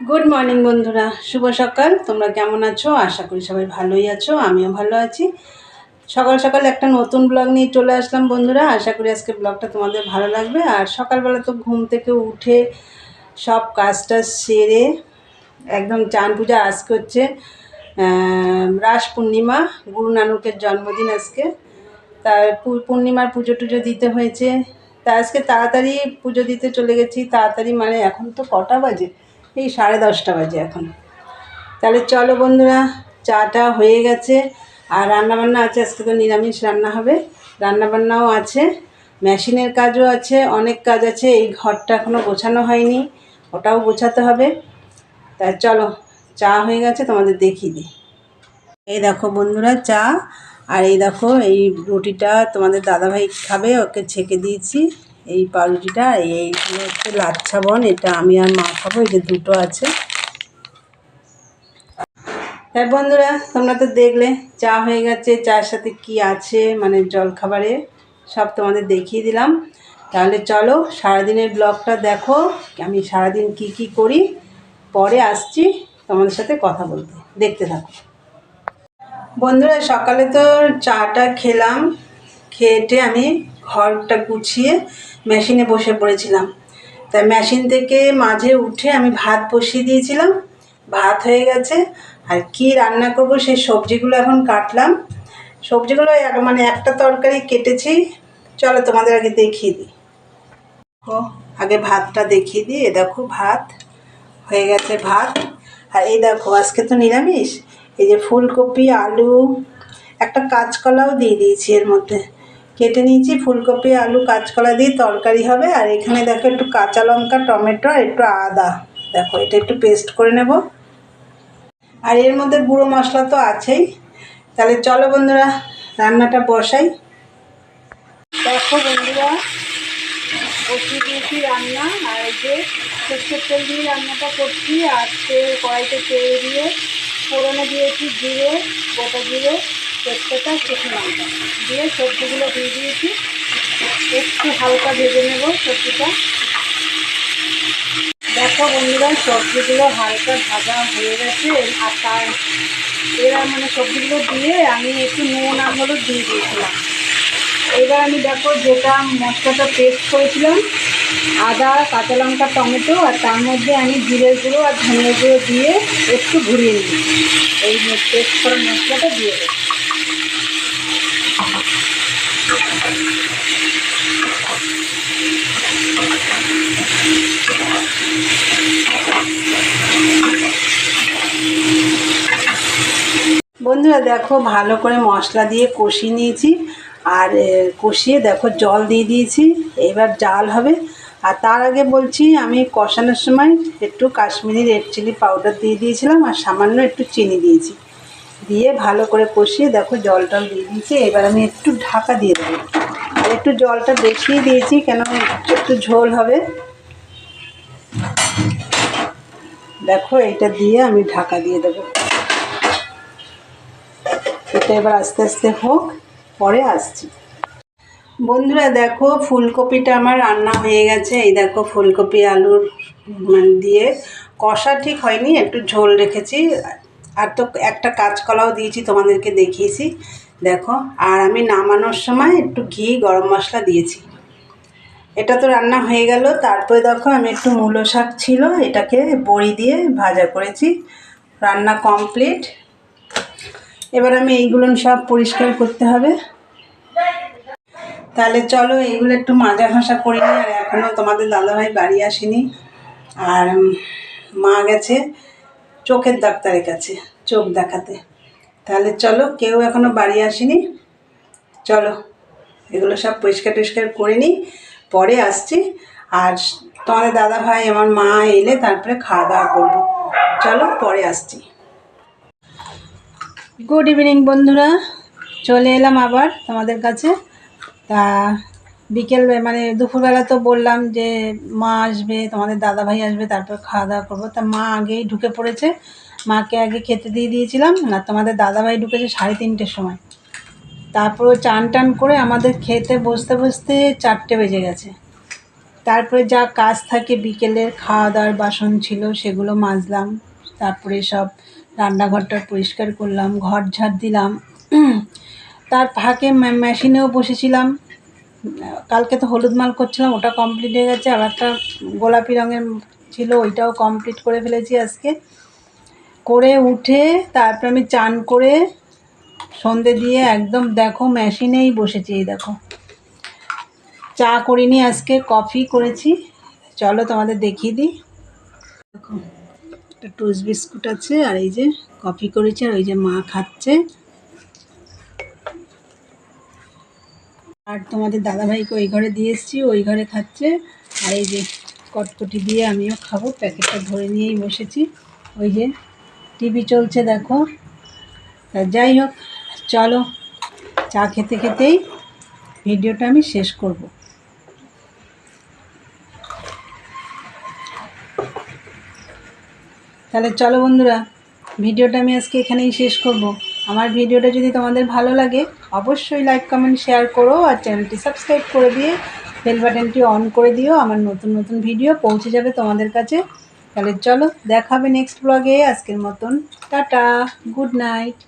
Good morning বন্ধুরা। শুভ সকাল। তোমরা কেমন আছো? আশা করি সবাই ভালোই আছো, আমিও ভালো আছি। সকাল সকাল একটা নতুন ব্লগ নিয়ে চলে আসলাম, বন্ধুরা। আশা করি আজকে ব্লগটা তোমাদের ভালো লাগবে। আর সকালবেলা তো ঘুম থেকে উঠে সব কাজটা সেরে একদম চান পূজা আজকে হচ্ছে রাস পূর্ণিমা, গুরু নানকের জন্মদিন আজকে। তার পূর্ণিমার পুজো টুজো দিতে হয়েছে। তা আজকে তাড়াতাড়ি পুজো দিতে চলে গেছি। তাড়াতাড়ি মানে এখন তো কটা বাজে? এই সাড়ে দশটা বাজে এখন। তাহলে চলো বন্ধুরা, চাটা হয়ে গেছে আর রান্নাবান্না আছে, আজকে তো নিরামিষ রান্না হবে। রান্নাবান্নাও আছে, মেশিনের কাজও আছে, অনেক কাজ আছে, এই ঘরটা এখনও গোছানো হয়নি, ওটাও গোছাতে হবে। তা চলো, চা হয়ে গেছে, তোমাদের দেখিয়ে দিই। এই দেখো বন্ধুরা, চা, আর এই দেখো এই রুটিটা তোমাদের দাদাভাই খাবে, ওকে ছেঁকে দিয়েছি। এই পাউরুটিটা, এই হচ্ছে লাচ্ছা বন, এটা আমি আর মা খাব, এই যে দুটো আছে। হ্যাঁ বন্ধুরা, তোমরা তো দেখলে, চা হয়ে গেছে চার সাথে কি আছে মানে জলখাবারে, সব তোমাদের দেখিয়ে দিলাম। তাহলে চলো, সারাদিনের ব্লগটা দেখো, আমি সারাদিন কি কি করি, পরে আসছি তোমাদের সাথে কথা বলতে। দেখতে থাকো। বন্ধুরা, সকালে তো চাটা খেলাম খেয়েটে আমি ঘরটা গুছিয়ে মেশিনে বসে পড়েছিলাম। তাই মেশিন থেকে মাঝে উঠে আমি ভাত বসিয়ে দিয়েছিলাম। ভাত হয়ে গেছে। আর কি রান্না করব সেই সবজিগুলো এখন কাটলাম। সবজিগুলো এক- মানে একটা তরকারি কেটেছি। চলো তোমাদের আগে দেখিয়ে দিই। ও আগে ভাতটা দেখিয়ে দিই। এ দেখো, ভাত হয়ে গেছে ভাত। আর এই দেখো, আজকে তো নিরামিষ। এই যে ফুলকপি, আলু, একটা কাঁচকলাও দিয়ে দিয়েছি এর মধ্যে। কেটে নিয়েছি, ফুলকপি, আলু, কাঁচকলা দিয়ে তরকারি হবে। আর এখানে দেখো একটু কাঁচা লঙ্কা, টমেটো আর একটু আদা। দেখো, এটা একটু পেস্ট করে নেব। আর এর মধ্যে গুঁড়ো মশলা তো আছেই। তাহলে চলো বন্ধুরা, রান্নাটা বসাই। দেখো বন্ধুরা, বসিয়ে দিয়েছি রান্না। আর এই যে সর্ষের তেল দিয়ে রান্নাটা করছি আর তেল কড়াইতে তেল দিয়ে ফোড়নে দিয়েছি জিরে, গোটা জিরে। তেজপাতা শুকনো লঙ্কা। দিয়ে সবজিগুলো দিয়ে দিয়েছি। একটু হালকা ভেজে নেব সবজিটা। দেখো বন্ধুরা, সবজিগুলো হালকা ভাজা হয়ে গেছে। আর তার এরা মানে সবজিগুলো দিয়ে আমি একটু নুন আর হলুদ দিয়ে দিয়েছিলাম। এবার আমি দেখো যেটা মশলাটা পেস্ট করেছিলাম, আদা, কাঁচা লঙ্কা, টমেটো, আর তার মধ্যে আমি জিরে গুঁড়ো আর ধনিয়া গুঁড়ো দিয়ে একটু ঘুরিয়ে নিই এই পেস্ট করা মশলাটা দিয়ে দেবো। বন্ধুরা দেখো ভালো করে মশলা দিয়ে কষিয়ে নিয়েছি। আর কষিয়ে দেখো জল দিয়ে দিয়েছি। এবার জাল হবে। আর তার আগে বলছি, আমি কষানোর সময় একটু কাশ্মীরি রেড চিলি পাউডার দিয়ে দিয়েছিলাম আর সামান্য একটু চিনি দিয়েছি। দিয়ে ভালো করে কষিয়ে দেখো জল টল দিয়ে দিয়েছি। এবার আমি একটু ঢাকা দিয়ে দেবো। আর একটু জলটা বেশিই দিয়েছি কেন একটু ঝোল হবে। দেখো এটা দিয়ে আমি ঢাকা দিয়ে দেবো। এটা এবার আস্তে আস্তে হোক, পরে আসছি। বন্ধুরা দেখো ফুলকপিটা আমার রান্না হয়ে গেছে। এই দেখো ফুলকপি আলুর মানে দিয়ে কষা ঠিক হয়নি, একটু ঝোল রেখেছি। আর তো একটা কাঁচকলাও দিয়েছি, তোমাদেরকে দেখিয়েছি। দেখো, আর আমি নামানোর সময় একটু ঘি, গরম মশলা দিয়েছি। এটা তো রান্না হয়ে গেল, তারপরে দেখো আমি একটু মূলো শাক ছিল, এটাকে বড়ি দিয়ে ভাজা করেছি। রান্না কমপ্লিট। এবার আমি এইগুলো সব পরিষ্কার করতে হবে। তাহলে চলো, এইগুলো একটু মাজা ঘষা করে নিই, আর এখনও তোমাদের দাদাভাই বাড়ি আসেনি। আর মা গেছে, চোখের ডাক্তারের কাছে। চোখ দেখাতে। তাহলে চলো, কেউ এখনও বাড়ি আসেনি। চলো, এগুলো সব পরিষ্কার টরিষ্কার করে নিই, পরে আসছি। আর তোমাদের দাদা ভাই আমার মা এলে তারপরে খাওয়া দাওয়া করব। চলো, পরে আসছি। গুড ইভিনিং বন্ধুরা। চলে এলাম আবার তোমাদের কাছে। তা বিকেল মানে দুপুরবেলা তো বললাম যে মা আসবে, তোমাদের দাদা ভাই আসবে, তারপর খাওয়া দাওয়া করব। তা মা আগেই ঢুকে পড়েছে। মাকে আগে খেতে দিয়ে দিয়েছিলাম না তোমাদের দাদাভাই ঢুকেছে সাড়ে তিনটের সময়। তারপরে চান টান করে আমাদের খেতে বসতে বসতে চারটে বেজে গেছে। তারপরে যা কাজ থাকে বিকেলের খাওয়া দাওয়ার বাসন ছিল সেগুলো মাজলাম, তারপরে সব রান্নাঘরটা পরিষ্কার করলাম, ঘর ঝাড় দিলাম। তার ফাঁকে মেশিনেও বসেছিলাম। কালকে তো হলুদ মাল করছিলাম, ওটা কমপ্লিট হয়ে গেছে, আর একটা গোলাপি রঙের ছিল, ওইটাও কমপ্লিট করে ফেলেছি আজকে। করে উঠে তারপর আমি চান করে সন্ধে দিয়ে একদম দেখো মেশিনেই বসেছি, এই দেখো। চা করিনি আজকে, কফি করেছি। চলো তোমাদের দেখিয়ে দিই। দেখো, একটা টোস্ট বিস্কুট আছে আর এই যে কফি করেছি আর ওই যে মা খাচ্ছে। আর তোমাদের দাদাভাইকে ওই ঘরে দিয়ে এসেছি, ওই ঘরে খাচ্ছে। আর এই যে কটকটি দিয়ে আমিও খাব, প্যাকেটটা ধরে নিয়েই বসেছি। ওই যে টিভি চলছে দেখো। যাই হোক, চলো চা খেতে খেতেই ভিডিওটা আমি শেষ করব। তাহলে চলো বন্ধুরা, ভিডিওটা আমি আজকে এখানেই শেষ করব। আমার ভিডিওটা যদি তোমাদের ভালো লাগে, অবশ্যই লাইক, কমেন্ট, শেয়ার করো আর চ্যানেলটি সাবস্ক্রাইব করে দিয়ে বেল বাটনটি অন করে দিও। আমার নতুন নতুন ভিডিও পৌঁছে যাবে তোমাদের কাছে। তাহলে চলো দেখাবে নেক্সট ব্লগে আজকের মতন টাটা গুড নাইট